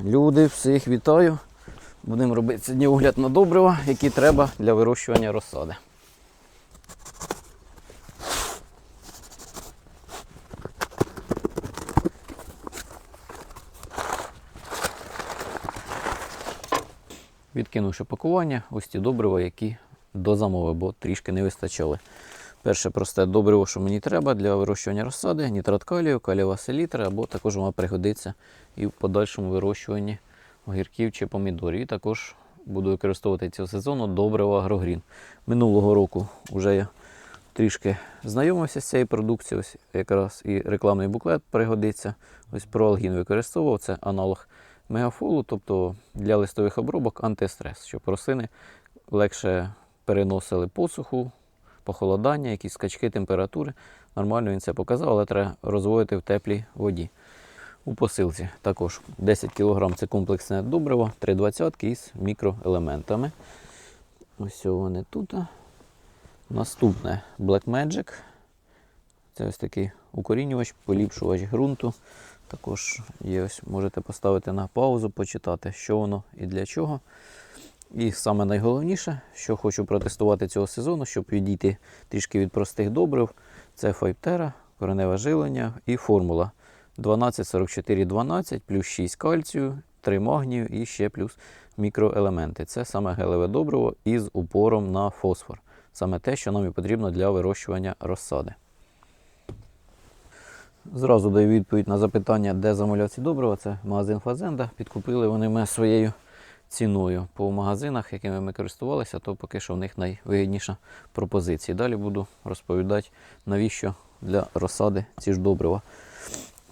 Люди, всіх вітаю. Будемо робити сьогодні огляд на добрива, які треба для вирощування розсади. Відкинувши пакування, ось ті добрива, які до замови, бо трішки не вистачали. Перше просте добриво, що мені треба для вирощування розсади, нітрат калію, калієва селітра, або також вона пригодиться і в подальшому вирощуванні огірків чи помідорів. І також буду використовувати цього сезону добриво агрогрін. Минулого року вже я трішки знайомився з цією продукцією. Ось якраз і рекламний буклет пригодиться. Ось проалгін використовував, це аналог мегафолу, тобто для листових обробок антистрес, щоб рослини легше переносили посуху, похолодання, якісь скачки температури. Нормально він це показав, але треба розводити в теплій воді. У посилці також 10 кг це комплексне добриво, 3,20 із мікроелементами. Ось вони тут. Наступне Black Magic. Це ось такий укорінювач, поліпшувач ґрунту. Також є ось, можете поставити на паузу, почитати, що воно і для чого. І саме найголовніше, що хочу протестувати цього сезону, щоб відійти трішки від простих добрив, це Файптера, кореневе жилення і формула 12, 44, 12, плюс 6 кальцію, 3 магнію і ще плюс мікроелементи. Це саме гелеве добриво із упором на фосфор. Саме те, що нам і потрібно для вирощування розсади. Зразу даю відповідь на запитання, де замовляти ці добрива. Це магазин Фазенда. Підкупили вони мене своєю ціною по магазинах, якими ми користувалися, то поки що в них найвигідніша пропозиція. Далі буду розповідати, навіщо для розсади ці ж добрива.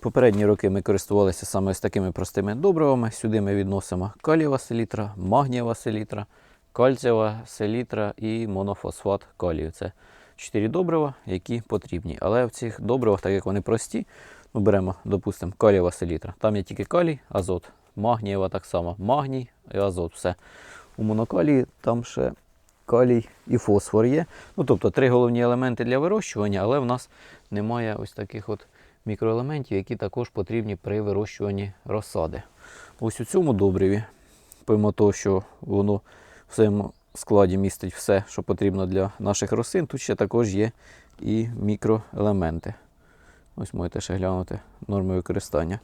Попередні роки ми користувалися саме з такими простими добривами. Сюди ми відносимо калієва селітра, магнієва селітра, кальцієва селітра і монофосфат калію. Це чотири добрива, які потрібні. Але в цих добривах, так як вони прості, ми беремо, допустимо, калієва селітра. Там є тільки калій, азот, магнієва так само, магній і азот. Все. У монокалії там ще калій і фосфор є. Ну, тобто три головні елементи для вирощування, але в нас немає ось таких от мікроелементів, які також потрібні при вирощуванні розсади. Ось у цьому добриві, помимо того, що воно в своєму складі містить все, що потрібно для наших рослин, тут ще також є і мікроелементи. Ось можете ще глянути норми використання.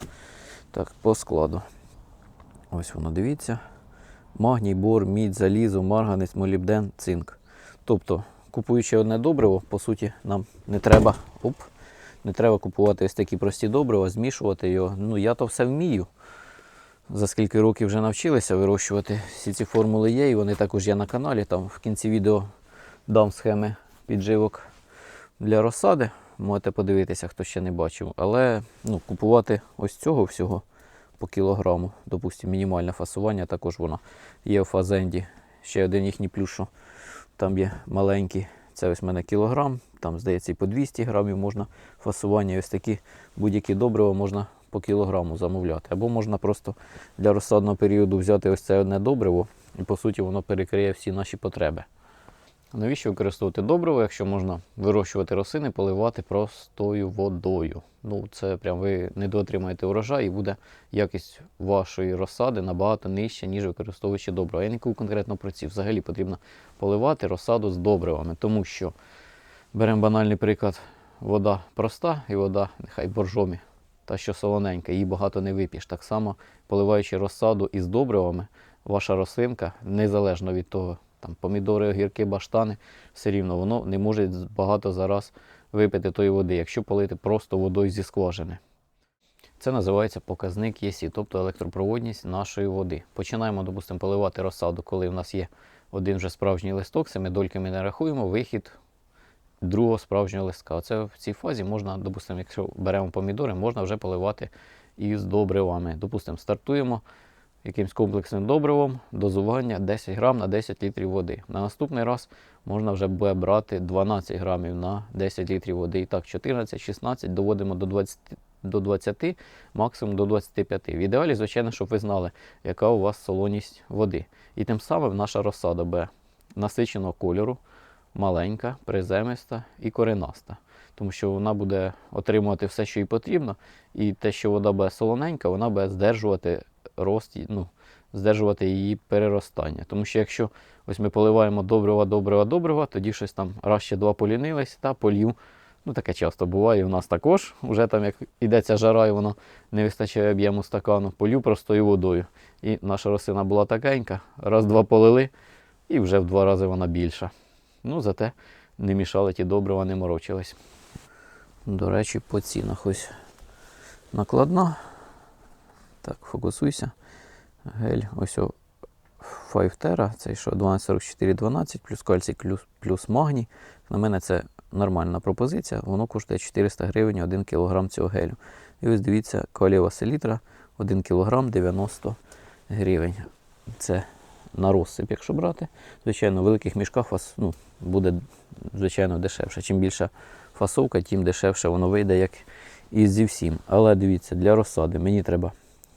Так, по складу. Ось воно, дивіться. Магній, бор, мідь, залізо, марганець, молібден, цинк. Тобто, купуючи одне добриво, по суті, нам не треба, оп, не треба купувати ось такі прості добрива, змішувати його. Ну, я то все вмію. За скільки років вже навчилися вирощувати. Всі ці формули є, і вони також є на каналі. Там в кінці відео дам схеми підживок для розсади. Можете подивитися, хто ще не бачив. Але ну, купувати ось цього всього по кілограму, допустимо, мінімальне фасування, також воно є в фазенді. Ще один їхній плюс, що там є маленький. Це ось в мене кілограм, там, здається, і по 200 грамів можна фасування. Ось такі будь-які добрива можна по кілограму замовляти. Або можна просто для розсадного періоду взяти ось це одне добриво, і по суті воно перекриє всі наші потреби. Навіщо використовувати добриво, якщо можна вирощувати рослини, поливати простою водою? Ну, це прям ви не доотримаєте урожай і буде якість вашої розсади набагато нижча, ніж використовуючи добриво. Я не кажу конкретно про ці. Взагалі потрібно поливати розсаду з добривами, тому що беремо банальний приклад, вода проста і вода, нехай боржомі, та що солоненька, її багато не вип'єш. Так само, поливаючи розсаду із добривами, ваша рослинка, незалежно від того, там помідори, огірки, баштани, все рівно воно не може багато зараз випити тої води, якщо полити просто водою зі скважини. Це називається показник ЄСІ, тобто електропроводність нашої води. Починаємо, допустимо, поливати розсаду, коли в нас є один вже справжній листок, це ми не рахуємо, вихід другого справжнього листка. Оце в цій фазі можна, допустимо, якщо беремо помідори, можна вже поливати із добривами. Допустимо, стартуємо якимсь комплексним добривом, дозування 10 грам на 10 літрів води. На наступний раз можна вже буде брати 12 грамів на 10 літрів води. І так, 14-16 доводимо до 20, до 20, максимум до 25. В ідеалі, звичайно, щоб ви знали, яка у вас солоність води. І тим самим наша розсада буде насиченого кольору, маленька, приземиста і коренаста. Тому що вона буде отримувати все, що їй потрібно, і те, що вода буде солоненька, вона буде здержувати рост, ну, здержувати її переростання. Тому що якщо ось ми поливаємо добрива, добрива, добрива, тоді щось там раз ще два полінились та полів. Ну, таке часто буває. У нас також. Уже там, як йдеться жара, і воно не вистачає об'єму стакану, полю простою водою. І наша рослина була такенька, раз-два полили, і вже в два рази вона більша. Ну, зате не мішали ті добрива, не морочились. До речі, по цінах ось накладна. Так, фокусуйся. Гель, ось о 5 Terra, це що 124412 плюс кальцій плюс, плюс магній. На мене це нормальна пропозиція. Воно коштує 400 гривень 1 кг цього гелю. І ось дивіться, каліва селітра 1 кг 90 гривень. Це на розсип, якщо брати. Звичайно, в великих мішках вас ну, буде звичайно дешевше. Чим більша фасовка, тим дешевше воно вийде, як і зі всім. Але дивіться, для розсади мені треба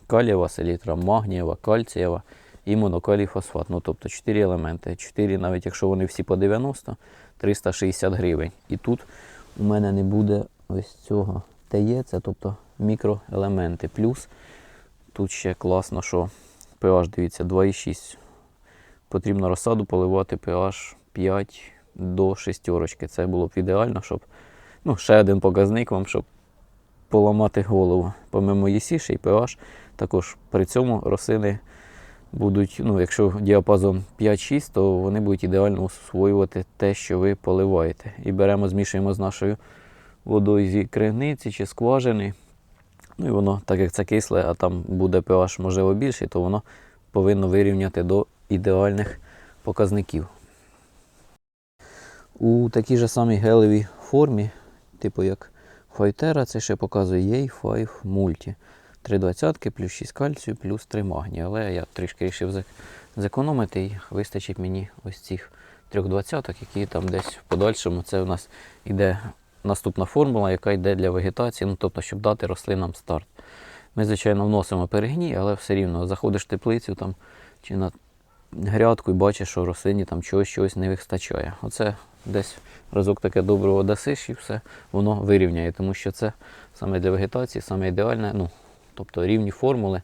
калієва селітра, магнієва, кальцієва і монокалій фосфат. Ну, тобто 4 елементи. 4, навіть якщо вони всі по 90, 360 гривень. І тут у мене не буде ось цього ТЕ, це тобто мікроелементи. Плюс тут ще класно, що pH, дивіться, 2,6. Потрібно розсаду поливати pH 5 до 6. Це було б ідеально, щоб ну, ще один показник вам, щоб поламати голову. Помимо ЄСі, ще й pH. Також при цьому рослини будуть, ну, якщо діапазон 5-6, то вони будуть ідеально усвоювати те, що ви поливаєте. І беремо, змішуємо з нашою водою зі криниці чи скважини. Ну і воно, так як це кисле, а там буде pH можливо більший, то воно повинно вирівняти до ідеальних показників. У такій же самій гелевій формі, типу як Файтера, це ще показує Єй 5 Multi. 3,20 плюс 6 кальцію, плюс 3 магнію. Але я трішки вирішив зекономити і вистачить мені ось цих 3,20, які там десь в подальшому. Це у нас іде наступна формула, яка йде для вегетації, ну тобто, щоб дати рослинам старт. Ми, звичайно, вносимо перегній, але все рівно заходиш в теплицю там, чи на грядку і бачиш, що рослині там чогось чогось не вистачає. Оце десь разок таке доброго дасиш і все воно вирівняє, тому що це саме для вегетації, саме ідеальне, ну, тобто рівні формули,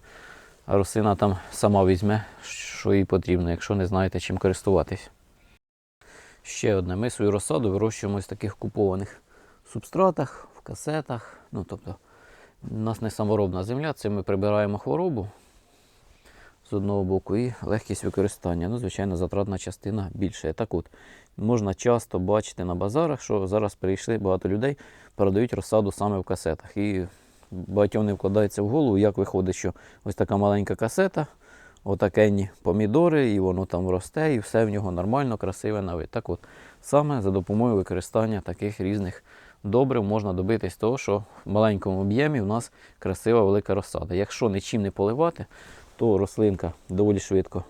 а рослина там сама візьме, що їй потрібно, якщо не знаєте, чим користуватись. Ще одне, ми свою розсаду вирощуємо в таких купованих субстратах, в касетах. Ну, тобто, у нас не саморобна земля, це ми прибираємо хворобу з одного боку і легкість використання. Ну, звичайно, затратна частина більше. Так от, можна часто бачити на базарах, що зараз прийшли багато людей, продають розсаду саме в касетах. І багатьом не вкладається в голову, як виходить, що ось така маленька касета, отакенні помідори, і воно там росте, і все в нього нормально, красиве на вид. Так от, саме за допомогою використання таких різних добрив можна добитись того, що в маленькому об'ємі у нас красива велика розсада. Якщо нічим не поливати, то рослинка доволі швидко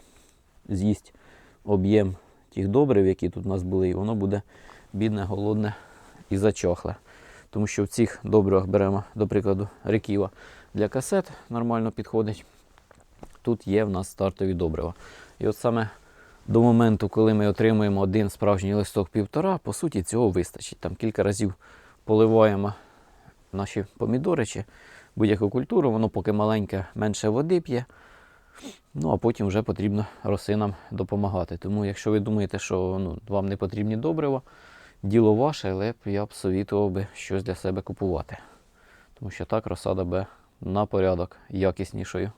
з'їсть об'єм тих добрив, які тут у нас були, і воно буде бідне, голодне і зачохле. Тому що в цих добривах беремо, до прикладу, реківа для касет нормально підходить. Тут є в нас стартові добрива. І от саме до моменту, коли ми отримуємо один справжній листок півтора, по суті, цього вистачить. Там кілька разів поливаємо наші помідори чи будь-яку культуру, воно поки маленьке, менше води п'є. Ну, а потім вже потрібно рослинам допомагати. Тому, якщо ви думаєте, що ну, вам не потрібні добрива, діло ваше, але б я б совітував би щось для себе купувати. Тому що так розсада буде на порядок якіснішою.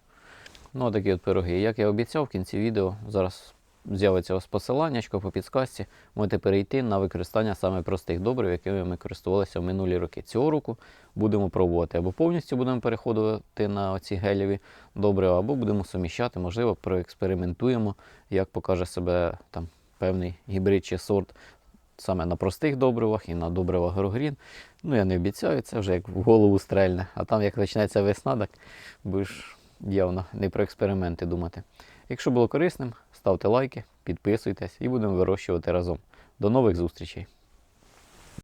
Ну, а такі от пироги. Як я обіцяв в кінці відео, зараз з'явиться ось посилання по підсказці, можете перейти на використання саме простих добрив, якими ми користувалися в минулі роки. Цього року будемо пробувати або повністю будемо переходити на оці гелєві добрива, або будемо суміщати, можливо, проекспериментуємо, як покаже себе там певний гібрид чи сорт саме на простих добривах і на добривах Грогрін. Ну, я не обіцяю, це вже як в голову стрельне. А там, як почнеться весна, так будеш явно не про експерименти думати. Якщо було корисним, ставте лайки, підписуйтесь і будемо вирощувати разом. До нових зустрічей!